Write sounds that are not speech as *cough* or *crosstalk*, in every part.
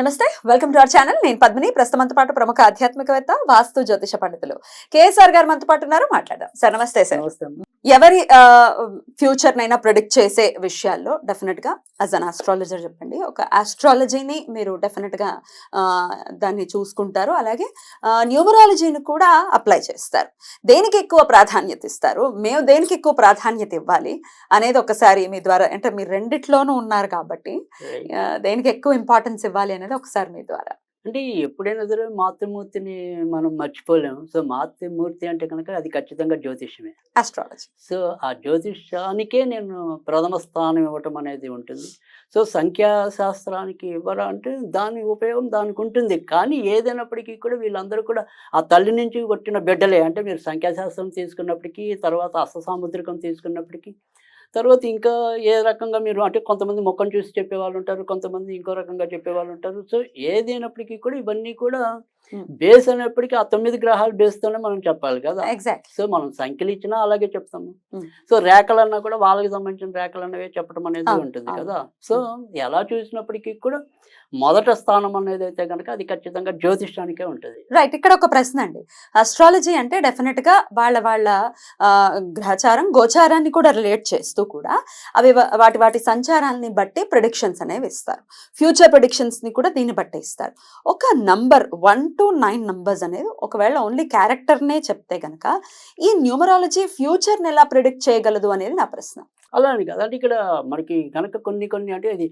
నమస్తే welcome to our channel నేను పద్మిని. ప్రస్తుతం మనతో పాటు ప్రముఖ ఆధ్యాత్మికవేత్త వాస్తు జ్యోతిష పండితులు. కేఎస్ఆర్ గారు మనతో పాటు ఉన్నారు. మాట్లాడదాం. సార్ నమస్తే సార్. ఎవరి ఫ్యూచర్ నైనా ప్రిడిక్ట్ చేసే విషయాల్లో డెఫినెట్గా యాజ్ అన్ ఆస్ట్రాలజర్ చెప్పండి ఒక ఆస్ట్రాలజీని మీరు డెఫినెట్గా దాన్ని చూసుకుంటారు. అలాగే న్యూమరాలజీని కూడా అప్లై చేస్తారు. దేనికి ఎక్కువ ప్రాధాన్యత ఇస్తారు? మేము దేనికి ఎక్కువ ప్రాధాన్యత ఇవ్వాలి? అనేది ఒకసారి మీ ద్వారా అంటే మీరు రెండిట్లోనూ ఉన్నారు కాబట్టి దేనికి ఎక్కువ ఇంపార్టెన్స్ ఇవ్వాలి అనేది ఒకసారి మీ ద్వారా. అంటే ఎప్పుడైనా సరే మాతృమూర్తిని మనం మర్చిపోలేము సో మాతృమూర్తి అంటే కనుక అది ఖచ్చితంగా జ్యోతిష్యమే. ఆస్ట్రాలజీ సో ఆ జ్యోతిష్యానికే నేను ప్రథమ స్థానం ఇవ్వటం అనేది ఉంటుంది. సో సంఖ్యాశాస్త్రానికి ఇవ్వరా అంటే దాని ఉపయోగం దానికి ఉంటుంది. కానీ ఏదైనప్పటికీ కూడా వీళ్ళందరూ కూడా ఆ తల్లి నుంచి కొట్టిన బిడ్డలే. అంటే మీరు సంఖ్యాశాస్త్రం తీసుకున్నప్పటికీ తర్వాత అష్టసాముద్రికం తీసుకున్నప్పటికీ తర్వాత ఇంకా ఏ రకంగా మీరు అంటే కొంతమంది మొక్కను చూసి చెప్పేవాళ్ళు ఉంటారు కొంతమంది ఇంకో రకంగా చెప్పేవాళ్ళు ఉంటారు. సో ఏదైనప్పటికీ కూడా ఇవన్నీ కూడా బేస్ అనేప్పటికీ ఆ తొమ్మిది గ్రహాలు బేస్తోనే మనం చెప్పాలి కదా. ఎగ్జాక్ట్ సో మనం సంఖ్యలు ఇచ్చినా అలాగే చెప్తాము. Hmm. సో రేఖలన్నా కూడా వాళ్ళకి సంబంధించిన రేఖలు అన్నవే చెప్పడం అనేది ఉంటుంది. కదా. సో ఎలా చూసినప్పటికీ కూడా మొదట స్థానం అనేది అయితే కనుక అది ఖచ్చితంగా జ్యోతిష్యానికే ఉంటుంది. రైట్ ఇక్కడ ఒక ప్రశ్న అండి. అస్ట్రాలజీ అంటే డెఫినెట్గా వాళ్ళ వాళ్ళ గ్రహచారం గోచారాన్ని కూడా రిలేట్ చేస్తూ కూడా అవి వాటి వాటి సంచారాన్ని బట్టి ప్రిడిక్షన్స్ అనేవి ఇస్తారు. ఫ్యూచర్ ప్రిడిక్షన్స్ని కూడా దీన్ని బట్టి ఇస్తారు. ఒక number one two nine numbers అనేది ఒకవేళ ఓన్లీ క్యారెక్టర్నే చెప్తే గనక ఈ న్యూమరాలజీ ఫ్యూచర్ని ఎలా ప్రిడిక్ట్ చేయగలదు అనేది నా ప్రశ్న. అలా అని కదా. అంటే ఇక్కడ మనకి కనుక కొన్ని కొన్ని అంటే అది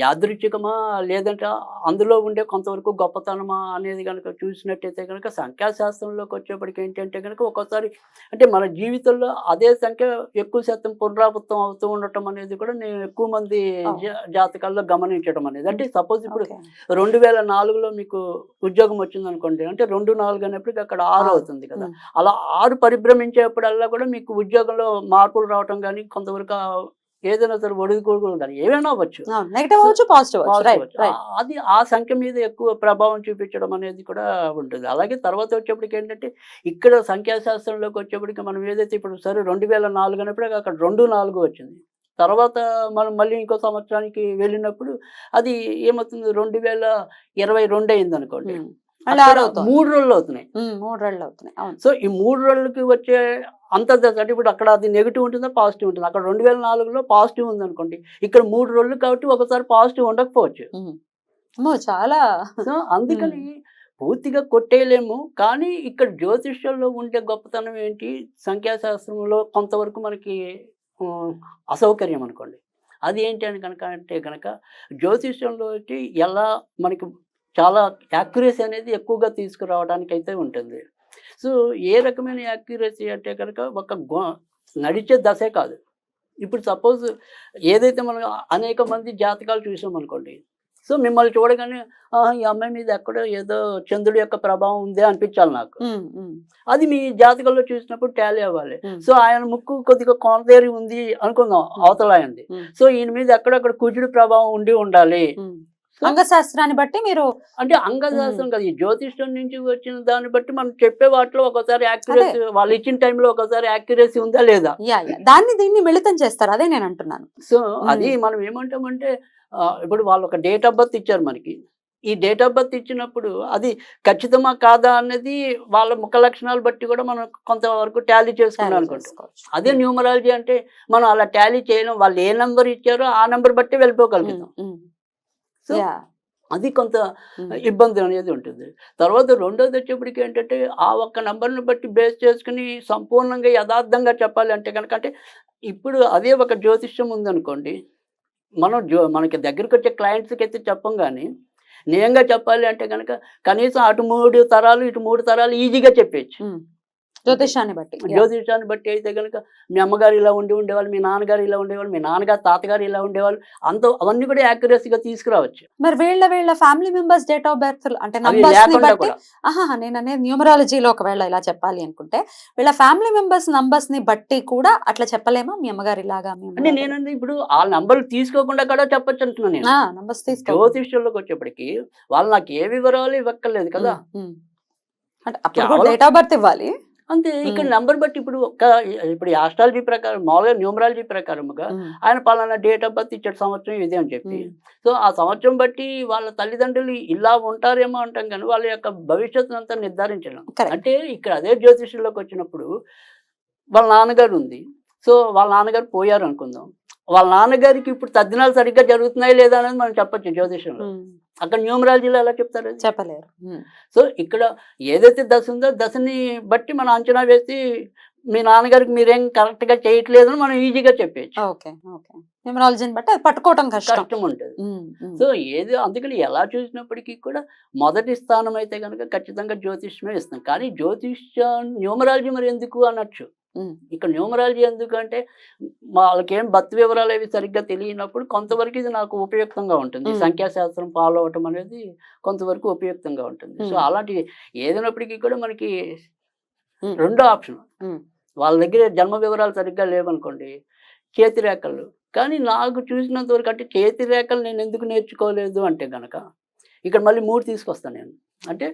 యాదృచ్ఛికమా లేదంటే అందులో ఉండే కొంతవరకు గొప్పతనమా అనేది కనుక చూసినట్టయితే కనుక సంఖ్యాశాస్త్రంలోకి వచ్చేప్పటికి ఏంటంటే కనుక ఒక్కోసారి అంటే మన జీవితంలో అదే సంఖ్య ఎక్కువ శాతం పునరావృతం అవుతూ ఉండటం అనేది కూడా నేను ఎక్కువ మంది జాతకాల్లో గమనించడం అనేది. అంటే సపోజ్ ఇప్పుడు. రెండు వేల నాలుగులో మీకు ఉద్యోగం వచ్చింది అనుకోండి అంటే రెండు నాలుగు అనేప్పటికి అక్కడ ఆరు. అవుతుంది కదా. అలా ఆరు పరిభ్రమించేప్పుడల్లా కూడా మీకు ఉద్యోగంలో మార్పులు రావటం కానీ కొంతవరకు ఏదైనా సరే ఒడిదుకోడుకులు కానీ ఏమైనా అవ్వచ్చు. నెగిటివ్ అవ్వచ్చు పాజిటివ్ అది ఆ సంఖ్య మీద ఎక్కువ ప్రభావం చూపించడం అనేది కూడా ఉంటుంది. అలాగే తర్వాత వచ్చేప్పటికి ఏంటంటే ఇక్కడ సంఖ్యాశాస్త్రంలోకి వచ్చేప్పటికి మనం ఏదైతే ఇప్పుడు సరే రెండు వేల నాలుగు అనేప్పుడు అక్కడ రెండు నాలుగు వచ్చింది. తర్వాత మనం మళ్ళీ ఇంకో సంవత్సరానికి వెళ్ళినప్పుడు అది ఏమవుతుంది? రెండు వేల ఇరవై రెండు అయింది అనుకోండి మూడు రోజులు అవుతున్నాయి. మూడు రోజులు అవుతున్నాయి. సో ఈ మూడు రోజులకి వచ్చే అంటే ఇప్పుడు అక్కడ అది నెగిటివ్ ఉంటుందా? పాజిటివ్ ఉంటుంది? అక్కడ రెండు వేల నాలుగులో పాజిటివ్ ఉంది అనుకోండి ఇక్కడ మూడు రోజులు కాబట్టి ఒకసారి పాజిటివ్ ఉండకపోవచ్చు. చాలా. సో అందుకని పూర్తిగా కొట్టేయలేము. కానీ ఇక్కడ జ్యోతిష్యంలో ఉండే గొప్పతనం ఏంటి? సంఖ్యాశాస్త్రంలో కొంతవరకు మనకి అసౌకర్యం అనుకోండి. అది ఏంటి అని కనుక అంటే కనుక జ్యోతిష్యంలో వచ్చి ఎలా మనకి చాలా యాక్యురసీ అనేది ఎక్కువగా తీసుకురావడానికి అయితే ఉంటుంది. సో ఏ రకమైన యాక్యురసీ అంటే కనుక ఒక గో- నడిచే దశే కాదు. ఇప్పుడు సపోజ్ ఏదైతే మనం అనేక మంది జాతకాలు చూసాం అనుకోండి. సో మిమ్మల్ని చూడగానే "ఆ, ఈ అమ్మాయి మీద ఎక్కడో ఏదో చంద్రుడి యొక్క ప్రభావం ఉంది అనిపించాలి నాకు. అది మీ జాతకంలో చూసినప్పుడు టాలీ అవ్వాలి. సో ఆయన ముక్కు కొద్దిగా కోనదేరి ఉంది అనుకుందాం అవతల ఆయనది. సో ఈయన మీద ఎక్కడక్కడ కుజుడి ప్రభావం ఉండి ఉండాలి. అంగశాస్త్రాన్ని బట్టి మీరు అంటే అంగశాస్త్రం కదా ఈ జ్యోతిష్యం నుంచి వచ్చిన దాన్ని బట్టి మనం చెప్పే వాటిలో ఒకసారి యాక్యురసీ వాళ్ళు ఇచ్చిన టైంలో ఒకసారి యాక్యురసీ ఉందా లేదా? దాన్ని దీన్ని మిళితం చేస్తారు అదే నేను అంటున్నాను. సో అది మనం ఏమంటామంటే ఇప్పుడు వాళ్ళు ఒక డేట్ ఆఫ్ బర్త్ ఇచ్చారు మనకి. ఈ డేట్ ఆఫ్ బర్త్ ఇచ్చినప్పుడు అది ఖచ్చితమా కాదా అనేది వాళ్ళ ముఖ లక్షణాలు బట్టి కూడా మనం కొంతవరకు టాలీ చేసుకున్నాం అనుకుంటాం చేసుకోవచ్చు. అదే న్యూమరాలజీ అంటే మనం అలా టాలీ చేయడం వాళ్ళు ఏ నెంబర్ ఇచ్చారో ఆ నెంబర్ బట్టి వెళ్ళిపోగలుగుతాం. సో. అది కొంత. ఇబ్బంది అనేది ఉంటుంది తర్వాత రెండోది వచ్చేప్పటికి ఏంటంటే ఆ ఒక్క నెంబర్ని బట్టి బేస్ చేసుకుని సంపూర్ణంగా యథార్థంగా చెప్పాలి అంటే కనుక అంటే ఇప్పుడు అదే ఒక జ్యోతిష్యం ఉందనుకోండి మనం జ్యో మనకి దగ్గరికి వచ్చే క్లయింట్స్కి అయితే చెప్పం కానీ నిజంగా చెప్పాలి అంటే కనుక కనీసం అటు మూడు తరాలు ఇటు మూడు తరాలు ఈజీగా చెప్పేయచ్చు ఉమ్. జ్యోతిషాన్ని బట్టి. జ్యోతిషాన్ని బట్టి అయితే కనుక మీ అమ్మగారు ఇలా ఉండి ఉండేవాళ్ళు మీ నాన్నగారు ఇలా ఉండేవాళ్ళు మీ నాన్నగారు తాతగారు ఇలా ఉండేవాళ్ళు అంత అవన్నీ కూడా యాక్యురసీగా తీసుకురావచ్చు. మరి వీళ్ళ వీళ్ళ family members date of birth అంటే నంబర్స్ బట్టి ఆహా నేను అనేది న్యూమరాలజీలో ఒకవేళ ఇలా చెప్పాలి అనుకుంటే వీళ్ళ ఫ్యామిలీ మెంబర్స్ నంబర్స్ని బట్టి కూడా అట్లా చెప్పలేమా? మీ అమ్మగారు ఇలాగా అంటే నేనంటే ఇప్పుడు ఆ నంబర్లు తీసుకోకుండా కూడా చెప్పొచ్చు అంటున్నాను నేను. నంబర్స్ తీసుకో. జ్యోతిష్యంలోకి వచ్చేప్పటికి వాళ్ళు నాకు ఏ వివరాలు ఇవ్వక్కర్లేదు కదా. అంటే అప్పుడు డేట్ ఆఫ్ బర్త్ ఇవ్వాలి. అంతే. ఇక్కడ. నంబర్ బట్టి ఇప్పుడు ఒక ఇప్పుడు ఆస్ట్రాలజీ ప్రకారం మామూలుగా న్యూమరాలజీ ప్రకారముగా ఆయన పలానా డేట్ ఆఫ్ బర్త్ ఇచ్చాడు సంవత్సరం ఇదే అని చెప్పి. సో ఆ సంవత్సరం బట్టి వాళ్ళ తల్లిదండ్రులు ఇలా ఉంటారేమో అంటాం కానీ వాళ్ళ యొక్క భవిష్యత్తును అంతా నిర్ధారించడం. అంటే ఇక్కడ అదే జ్యోతిష్యంలోకి వచ్చినప్పుడు వాళ్ళ నాన్నగారు ఉంది. సో వాళ్ళ నాన్నగారు పోయారు అనుకుందాం వాళ్ళ నాన్నగారికి ఇప్పుడు తద్దినాలు సరిగ్గా జరుగుతున్నాయి లేదా అనేది మనం చెప్పొచ్చు జ్యోతిష్యంలో ఉమ్. అక్కడ న్యూమరాలజీలో ఎలా చెప్తారు? చెప్పలేరు. సో ఇక్కడ ఏదైతే దశ ఉందో దశని బట్టి మనం అంచనా వేసి మీ నాన్నగారికి మీరేం కరెక్ట్గా చేయట్లేదు అని మనం ఈజీగా చెప్పేయచ్చు. Okay okay. న్యూమరాలజీని బట్టి అది పట్టుకోవటం కష్టం. కష్టం ఉంటుంది. సో ఏది అందుకని ఎలా చూసినప్పటికీ కూడా మొదటి స్థానం అయితే కనుక ఖచ్చితంగా జ్యోతిష్యమే ఇస్తాం. కానీ జ్యోతిష్య న్యూమరాలజీ మరి ఎందుకు అనొచ్చు? ఇక్కడ న్యూమరాలజీ ఎందుకు అంటే వాళ్ళకేం బత్ వివరాలు అవి సరిగ్గా తెలియనప్పుడు కొంతవరకు ఇది నాకు ఉపయుక్తంగా ఉంటుంది. సంఖ్యాశాస్త్రం ఫాలో అవటం అనేది కొంతవరకు ఉపయుక్తంగా ఉంటుంది సో. అలాంటి ఏదైనప్పటికీ కూడా మనకి. రెండో ఆప్షన్. వాళ్ళ దగ్గర జన్మ వివరాలు సరిగ్గా లేవనుకోండి చేతి రేఖలు కానీ నాకు చూసినంత వరకు అంటే చేతి రేఖలు నేను ఎందుకు నేర్చుకోలేదు అంటే గనక ఇక్కడ మళ్ళీ మూడు తీసుకొస్తాను నేను అంటే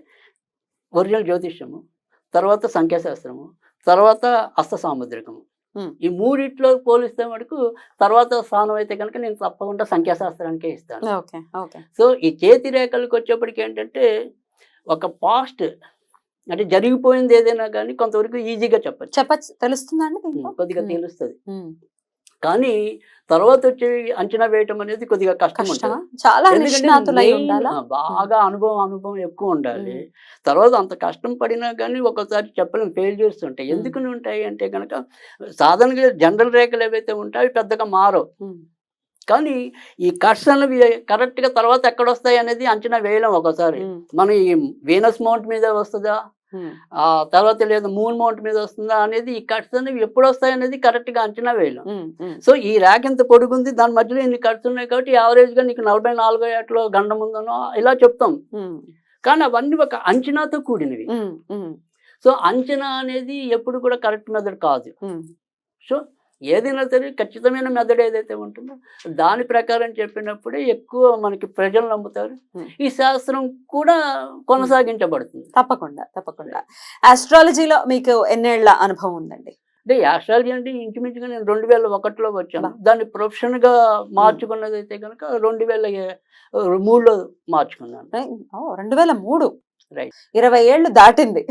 ఒరిజినల్ జ్యోతిష్యము తర్వాత సంఖ్యాశాస్త్రము తర్వాత హస్త సాముద్రికము. ఈ మూడిట్లో పోలిస్తే మటుకు తర్వాత స్థానం అయితే కనుక నేను తప్పకుండా సంఖ్యాశాస్త్రానికే ఇస్తాను. సో ఈ చేతి రేఖలకు వచ్చేప్పటికి ఏంటంటే ఒక పాస్ట్ అంటే జరిగిపోయింది ఏదైనా కానీ కొంతవరకు ఈజీగా చెప్పచ్చు. చెప్పచ్చు. తెలుస్తుందండి కొద్దిగా. తెలుస్తుంది. కానీ తర్వాత వచ్చే అంచనా వేయటం అనేది కొద్దిగా కష్టం చాలా బాగా అనుభవం అనుభవం ఎక్కువ ఉండాలి. తర్వాత అంత కష్టం పడినా కానీ ఒక్కోసారి చెప్పలేం ఫెయిల్ చేస్తుంటాయి. ఎందుకు ఉంటాయి అంటే కనుక సాధారణంగా జనరల్ రేఖలు ఏవైతే ఉంటాయో పెద్దగా మారవు. కానీ ఈ కట్స్ అనేవి కరెక్ట్గా తర్వాత ఎక్కడ వస్తాయి అనేది అంచనా వేయలేం ఒకసారి మనం ఈ వీనస్ మౌంట్ మీద వస్తుందా? ఆ తర్వాత లేదా మూన్ మౌంట్ మీద వస్తుందా అనేది ఈ కట్స్ అనేవి ఎప్పుడు వస్తాయి అనేది కరెక్ట్గా అంచనా వేయలేం. సో ఈ ర్యాక్ ఎంత పొడుగుంది దాని మధ్యలో ఇన్ని కట్స్ ఉన్నాయి కాబట్టి యావరేజ్గా నీకు నలభై నాలుగో ఏట్లో గండం ఉందనో ఇలా చెప్తాం. కానీ అవన్నీ ఒక అంచనాతో కూడినవి. సో అంచనా అనేది ఎప్పుడు కూడా కరెక్ట్ మెథడ్ కాదు. సో ఏదైనా సరే ఖచ్చితమైన మెథడ్ ఏదైతే ఉంటుందో దాని ప్రకారం చెప్పినప్పుడే ఎక్కువ మనకి ప్రజలు నమ్ముతారు. ఈ శాస్త్రం కూడా కొనసాగించబడుతుంది. తప్పకుండా తప్పకుండా. ఆస్ట్రాలజీలో మీకు ఎన్నేళ్ళ అనుభవం ఉందండి? అంటే ఆస్ట్రాలజీ అంటే ఇంచుమించుగా నేను రెండు వేల ఒకటిలో వచ్చాను. దాన్ని ప్రొఫెషన్గా మార్చుకున్నది అయితే కనుక రెండు వేల మూడులో మార్చుకున్నాను. రెండు వేల మూడు. ఇరవై ఏళ్ళు దాటింది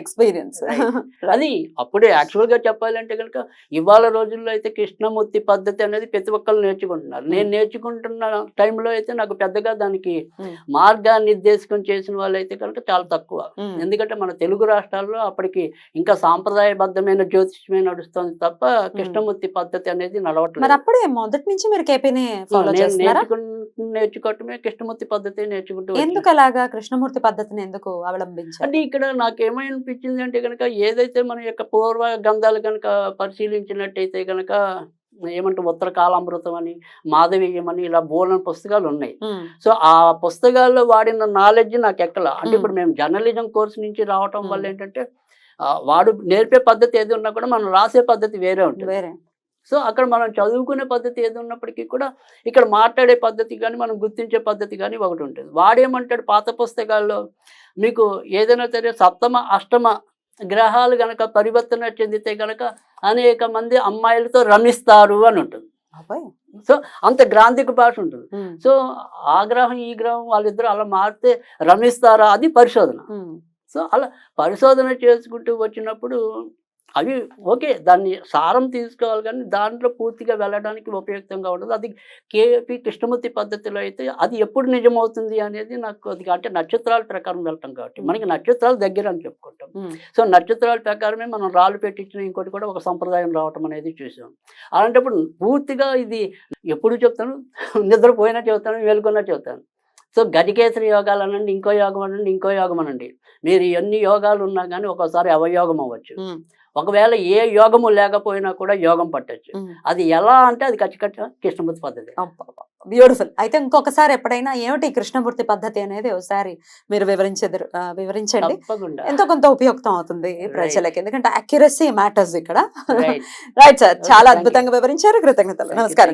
ఎక్స్పీరియన్స్. *laughs* అది అప్పుడే యాక్చువల్గా చెప్పాలంటే కనుక ఇవాళ రోజుల్లో అయితే కృష్ణమూర్తి పద్ధతి అనేది ప్రతి ఒక్కరు నేర్చుకుంటున్నారు. నేను నేర్చుకుంటున్న టైంలో అయితే నాకు పెద్దగా దానికి Hmm. మార్గనిర్దేశకం చేసిన వాళ్ళు అయితే కనుక చాలా తక్కువ. ఎందుకంటే మన తెలుగు రాష్ట్రాల్లో అప్పటికి ఇంకా సాంప్రదాయబద్ధమైన జ్యోతిష్యమే నడుస్తుంది తప్ప కృష్ణమూర్తి పద్ధతి అనేది నడవట్లేదు. అప్పుడే మొదటి నుంచి మీరు కేపీని ఫాలో నేను చేస్తున్నారా? నేర్చుకు నేర్చుకోవటమే కృష్ణమూర్తి పద్ధతి నేర్చుకుంటూ. ఎందుకు అలాగా? కృష్ణమూర్తి పద్ధతిని ఎందుకు అవలంబించారు? అంటే ఇక్కడ నాకేమనిపించింది అంటే కనుక ఏదైతే మన యొక్క పూర్వ గ్రంథాలు కనుక పరిశీలించినట్టయితే కనుక ఏమంటే ఉత్తర కాలామృతం అని మాధవీయం అని ఇలా బోలన పుస్తకాలు ఉన్నాయి. సో ఆ పుస్తకాల్లో వాడిన నాలెడ్జ్ నాకు ఎక్కల. అంటే. ఇప్పుడు మేము జర్నలిజం కోర్స్ నుంచి రావటం వల్ల. ఏంటంటే వాడు నేర్పే పద్ధతి ఏది ఉన్నా కూడా మనం రాసే పద్ధతి వేరే ఉంటుంది. వేరే. సో అక్కడ మనం చదువుకునే పద్ధతి ఏది ఉన్నప్పటికీ కూడా ఇక్కడ మాట్లాడే పద్ధతి కానీ మనం గుర్తించే పద్ధతి కానీ ఒకటి ఉంటుంది. వాడేమంటాడు పాత పుస్తకాల్లో? మీకు ఏదైనా సరే సప్తమ అష్టమ గ్రహాలు గనక పరివర్తన చెందితే గనక అనేక మంది అమ్మాయిలతో రమిస్తారు అని ఉంటుంది. సో అంత గ్రాంధిక భాష ఉంటుంది. సో ఆ గ్రహం ఈ గ్రహం వాళ్ళిద్దరు అలా మారితే రమిస్తారా? అది పరిశోధన. సో అలా పరిశోధన చేసుకుంటూ వచ్చినప్పుడు అవి ఓకే దాన్ని సారం తీసుకోవాలి కానీ దాంట్లో పూర్తిగా వెళ్ళడానికి ఉపయుక్తంగా ఉండదు. అది కేపీ కృష్ణమూర్తి పద్ధతిలో అయితే అది ఎప్పుడు నిజమవుతుంది అనేది నాకు కొద్దిగా అంటే నక్షత్రాల ప్రకారం వెళ్తాం కాబట్టి మనకి నక్షత్రాలు దగ్గర అని చెప్పుకుంటాం. సో నక్షత్రాల ప్రకారమే మనం రాళ్ళు పెట్టించిన ఇంకోటి కూడా ఒక సంప్రదాయం రావటం అనేది చూసాం. అలాంటప్పుడు పూర్తిగా ఇది ఎప్పుడు చెప్తాను? నిద్రపోయినా చెబుతాను మేలుకున్నా చెబుతాను సో గజకేసరి యోగాలు అనండి ఇంకో యోగం అనండి ఇంకో యోగం అనండి. మీరు ఎన్ని యోగాలు ఉన్నా కానీ ఒకసారి అవయోగం అవ్వచ్చు. ఒకవేళ ఏ యోగము లేకపోయినా కూడా యోగం పట్టొచ్చు. అది ఎలా అంటే అది ఖచ్చితంగా కృష్ణమూర్తి పద్ధతి. బ్యూటిఫుల్ అయితే ఇంకొకసారి ఎప్పుడైనా ఏమిటి కృష్ణమూర్తి పద్ధతి అనేది ఒకసారి మీరు వివరించెదరు వివరించండి. ఎంతో కొంత ఉపయుక్తం అవుతుంది ప్రజలకి. ఎందుకంటే అక్యురసీ మ్యాటర్స్ ఇక్కడ. రైట్ సార్ *laughs* చాలా. అద్భుతంగా వివరించారు. కృతజ్ఞతలు. నమస్కారం.